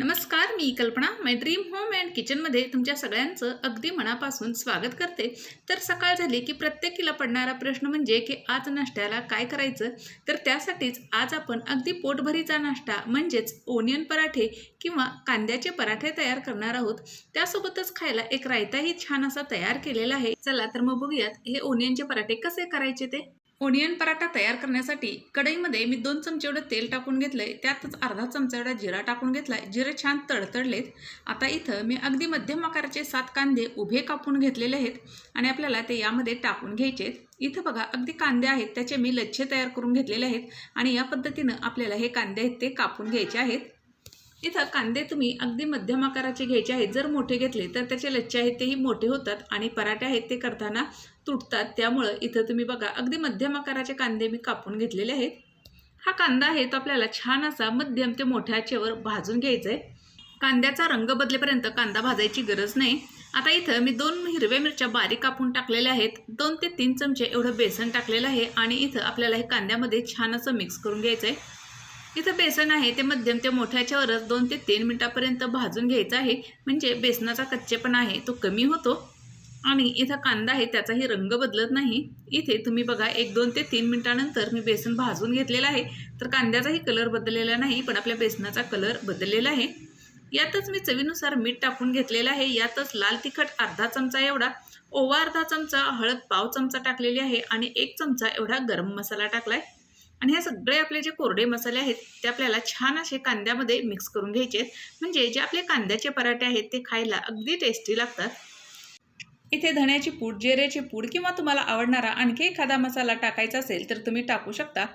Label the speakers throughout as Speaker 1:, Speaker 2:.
Speaker 1: नमस्कार मी कल्पना. माय dream home and किचनमध्ये तुमच्या सगळ्यांचं अगदी मनापासून स्वागत करते. तर सकाळ झाली की प्रत्येकीला पडणारा प्रश्न म्हणजे की आज नाश्त्याला काय करायचं? तर त्यासाठीच आज आपण अगदी पोटभरीचा नाश्ता म्हणजेच ओनियन पराठे किंवा कांद्याचे पराठे तयार करणार आहोत. त्यासोबतच खायला एक रायताही छान असा तयार केलेला आहे. चला तर मग बघूयात हे ओनियनचे पराठे कसे करायचे ते? ओनियन पराठा तयार करण्यासाठी कढईमध्ये मी दोन चमचे एवढं तेल टाकून घेतलंय. त्यातच अर्धा चमचा एवढा जिरा टाकून घेतलाय. जिरे छान तडतडलेत. आता इथं मी अगदी मध्यम आकाराचे सात कांदे उभे कापून घेतलेले आहेत आणि आपल्याला ते यामध्ये टाकून घ्यायचे आहेत. इथं बघा अगदी कांदे आहेत. त्याचे मी लच्छे तयार करून घेतलेले आहेत आणि या पद्धतीनं आपल्याला हे कांदे आहेत ते कापून घ्यायचे आहेत. इथं कांदे तुम्ही अगदी मध्यम आकाराचे घ्यायचे आहेत. जर मोठे घेतले तर त्याचे लच्छे आहेत तेही मोठे होतात आणि पराठे आहेत ते करताना तुटतात. त्यामुळं इथं तुम्ही बघा अगदी मध्यम आकाराचे कांदे मी कापून घेतलेले आहेत. हा कांदा आहे तो आपल्याला छान असा मध्यम ते मोठ्या आचेवर भाजून घ्यायचा आहे कांद्याचा रंग बदलेपर्यंत कांदा भाजायची गरज नाही. आता इथं मी दोन हिरव्या मिरच्या बारीक कापून टाकलेल्या आहेत. दोन ते तीन चमचे एवढं बेसन टाकलेलं आहे आणि इथं आपल्याला हे कांद्यामध्ये छान असं मिक्स करून घ्यायचं आहे इथं बेसन आहे ते मध्यम ते मोठ्याच्यावरच दोन ते तीन मिनटापर्यंत भाजून घ्यायचं आहे. म्हणजे बेसनाचा कच्चेपणा आहे तो कमी होतो. आणि इथं कांदा आहे त्याचाही रंग बदलत नाही. इथे तुम्ही बघा एक दोन ते तीन मिनटानंतर मी बेसन भाजून घेतलेलं आहे. तर कांद्याचाही कलर बदललेला नाही पण आपल्या बेसनाचा कलर बदललेला आहे. यातच मी चवीनुसार मीठ टाकून घेतलेलं आहे. यातच लाल तिखट अर्धा चमचा एवढा ओवा अर्धा चमचा हळद पाव चमचा टाकलेली आहे. आणि एक चमचा एवढा गरम मसाला टाकला आहे आणि ह्या सगळे आपले जे कोरडे मसाले आहेत ते आपल्याला छान असे कांद्यामध्ये मिक्स करून घ्यायचे आहेत. म्हणजे जे आपले कांद्याचे पराठे आहेत ते खायला अगदी टेस्टी लागतात. इथे धण्याची पूड जिऱ्याची पूड किंवा तुम्हाला आवडणारा आणखी एखादा मसाला टाकायचा असेल तर तुम्ही टाकू शकता.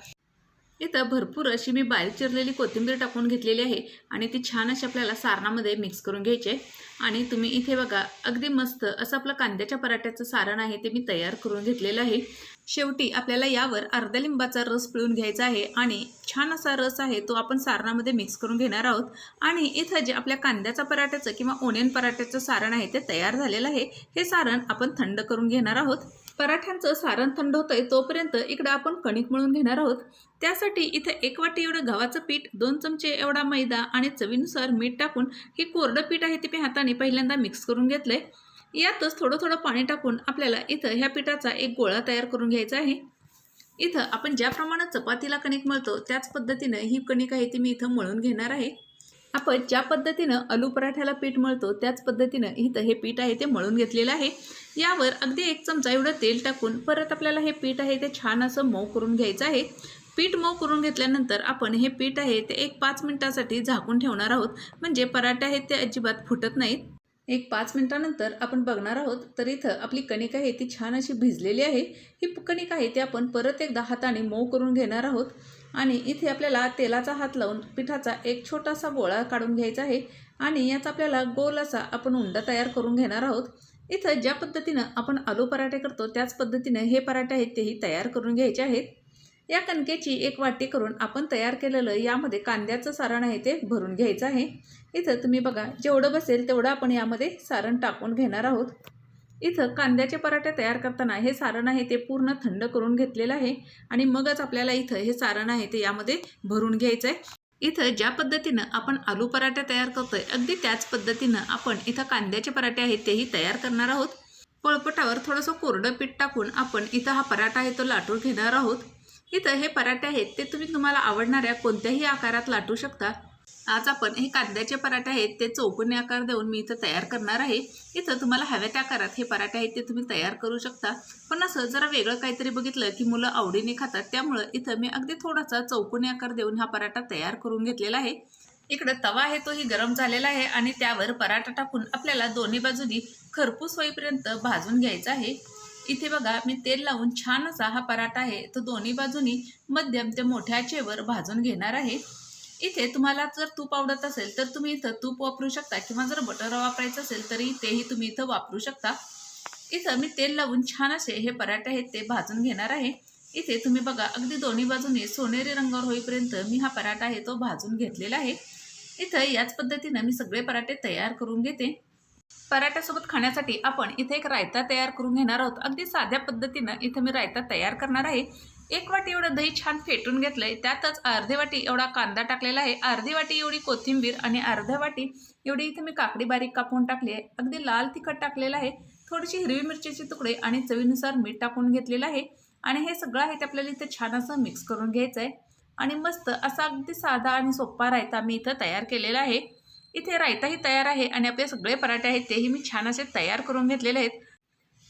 Speaker 1: इथं भरपूर अशी मी बारीक चिरलेली कोथिंबीर टाकून घेतलेली आहे आणि ती छान अशी आपल्याला सारणामध्ये मिक्स करून घ्यायची आहे. आणि तुम्ही इथे बघा अगदी मस्त असं आपलं कांद्याच्या पराठ्याचं सारण आहे ते मी तयार करून घेतलेलं आहे. शेवटी आपल्याला यावर अर्ध्या लिंबाचा रस पिळून घ्यायचा आहे आणि छान असा रस आहे तो आपण सारणामध्ये मिक्स करून घेणार आहोत. आणि इथं जे आपल्या कांद्याचा पराठ्याचं किंवा ओनियन पराठ्याचं सारण आहे ते तयार झालेलं आहे. हे सारण आपण थंड करून घेणार आहोत. पराठ्यांचं सारण थंड होतंय तोपर्यंत इकडं आपण कणिक मळून घेणार आहोत. त्यासाठी इथं एक वाटी एवढं गव्हाचं पीठ दोन चमचे एवढा मैदा आणि चवीनुसार मीठ टाकून हे कोरडं पीठ आहे ते मी हाताने पहिल्यांदा मिक्स करून घेतलंय. यातच थोडं थोडं पाणी टाकून आपल्याला इथं ह्या पिठाचा एक गोळा तयार करून घ्यायचा आहे. इथं आपण ज्याप्रमाणे चपातीला कणिक मळतो त्याच पद्धतीनं ही कणिक आहे ती मी इथं मळून घेणार आहे. आपण ज्या पद्धतीनं आलू पराठ्याला पीठ मळतो त्याच पद्धतीनं इथं हे पीठ आहे ते मळून घेतलेलं आहे. यावर अगदी एक चमचा एवढं तेल टाकून परत आपल्याला हे पीठ आहे ते छान असं मऊ करून घ्यायचं आहे. पीठ मऊ करून घेतल्यानंतर आपण हे पीठ आहे ते एक पाच मिनटासाठी झाकून ठेवणार आहोत. म्हणजे पराठे आहेत ते अजिबात फुटत नाहीत. एक पाच मिनटानंतर आपण बघणार आहोत तर इथं आपली कणिक आहे ती छान अशी भिजलेली आहे. ही कणिक आहे ती आपण परत एकदा हाताने मऊ करून घेणार आहोत. आणि इथे आपल्याला तेलाचा हात लावून पिठाचा एक छोटासा गोळा काढून घ्यायचा आहे आणि याचा आपल्याला गोल असा आपण उंडा तयार करून घेणार आहोत. इथं ज्या पद्धतीनं आपण आलू पराठे करतो त्याच पद्धतीनं हे पराठे आहेत तेही तयार करून घ्यायचे आहेत. या कणकेची एक वाटी करून आपण तयार केलेलं यामध्ये कांद्याचं सारण आहे ते भरून घ्यायचं आहे. इथं तुम्ही बघा जेवढं बसेल तेवढं आपण यामध्ये सारण टाकून घेणार आहोत. इथं कांद्याचे पराठे तयार करताना हे सारण आहे ते पूर्ण थंड करून घेतलेलं आहे आणि मगच आपल्याला इथं हे सारण आहे ते यामध्ये भरून घ्यायचं आहे इथं ज्या पद्धतीनं आपण आलू पराठे तयार करतोय अगदी त्याच पद्धतीनं आपण इथं कांद्याचे पराठे आहेत तेही तयार करणार आहोत. पळपटावर थोडंसं कोरडं पीठ टाकून आपण इथं हा पराठा आहे तो लाटून घेणार आहोत. इथं हे पराठे आहेत ते तुम्ही तुम्हाला आवडणाऱ्या कोणत्याही आकारात लाटू शकता. आज आपण हे कांद्याचे पराठे आहेत ते चौकोनी आकार देऊन मी इथं तयार करणार आहे. इथं तुम्हाला हव्या त्या आकारात हे पराठे आहेत ते तुम्ही तयार करू शकता. पण असं जरा वेगळं काहीतरी बघितलं की मुलं आवडीने खातात त्यामुळं इथं मी अगदी थोडासा चौकोनी आकार देऊन हा पराठा तयार करून घेतलेला आहे. इकडं तवा आहे तोही गरम झालेला आहे आणि त्यावर पराठा टाकून आपल्याला दोन्ही बाजूनी खरपूस होईपर्यंत भाजून घ्यायचा आहे. इथे बघा मी तेल लावून छान असा हा पराठा आहे तो दोन्ही बाजूनी मध्यम ते मोठ्या आचेवर भाजून घेणार आहे. इथे तुम्हाला जर तूप आवडत असेल तर तुम्ही इथं तूप वापरू शकता किंवा जर बटर वापरायचं असेल तरी तेही तुम्ही इथं वापरू शकता. इथं मी तेल लावून छान असे हे पराठे आहेत ते भाजून घेणार आहे. इथे तुम्ही बघा अगदी दोन्ही बाजूने सोनेरी रंगावर होईपर्यंत मी हा पराठा आहे तो भाजून घेतलेला आहे. इथं याच पद्धतीनं मी सगळे पराठे तयार करून घेते. पराठ्यासोबत खाण्यासाठी आपण इथे एक रायता तयार करून घेणार आहोत. अगदी साध्या पद्धतीनं इथं मी रायता तयार करणार आहे. एक वाटी एवढं दही छान फेटून घेतलंय. त्यातच अर्धी वाटी एवढा कांदा टाकलेला आहे. अर्धी वाटी एवढी कोथिंबीर आणि अर्ध्या वाटी एवढी इथे मी काकडी बारीक कापून टाकली आहे. अगदी लाल तिखट टाकलेलं आहे. थोडीशी हिरवी मिरचीचे तुकडे आणि चवीनुसार मीठ टाकून घेतलेलं आहे. आणि हे सगळं आहे ते आपल्याला इथे छान असं मिक्स करून घ्यायचं आहे आणि मस्त असा अगदी साधा आणि सोपा रायता मी इथं तयार केलेला आहे. इथे रायताही तयार आहे आणि आपले सगळे पराठे आहेत तेही मी छान असे तयार करून घेतलेले आहेत.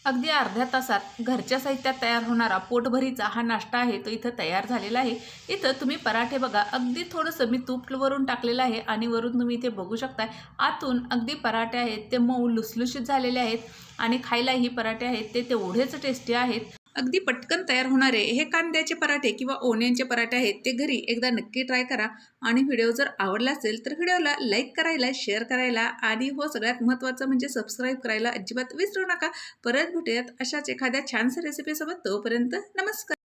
Speaker 1: अगदी अर्ध्या तासात घरच्या साहित्यात तयार होणारा पोटभरीचा हा नाश्ता आहे तो इथं तयार झालेला आहे. इथं तुम्ही पराठे बघा अगदी थोडंसं मी तूप वरून टाकलेलं आहे आणि वरून तुम्ही इथे बघू शकताय. आतून अगदी पराठे आहेत ते मऊ लुसलुशीत झालेले आहेत आणि खायलाही पराठे आहेत ते तेवढेच टेस्टी आहेत. अगदी पटकन तयार होणारे हे कांद्याचे पराठे किंवा ओनियनचे पराठे आहेत ते घरी एकदा नक्की ट्राय करा. आणि व्हिडिओ जर आवडला असेल तर व्हिडिओला लाईक करायला शेअर करायला आणि हो सगळ्यात महत्त्वाचं म्हणजे सबस्क्राईब करायला अजिबात विसरू नका. परत भेटूयात अशाच एखाद्या छानशा रेसिपीसोबत तोपर्यंत नमस्कार.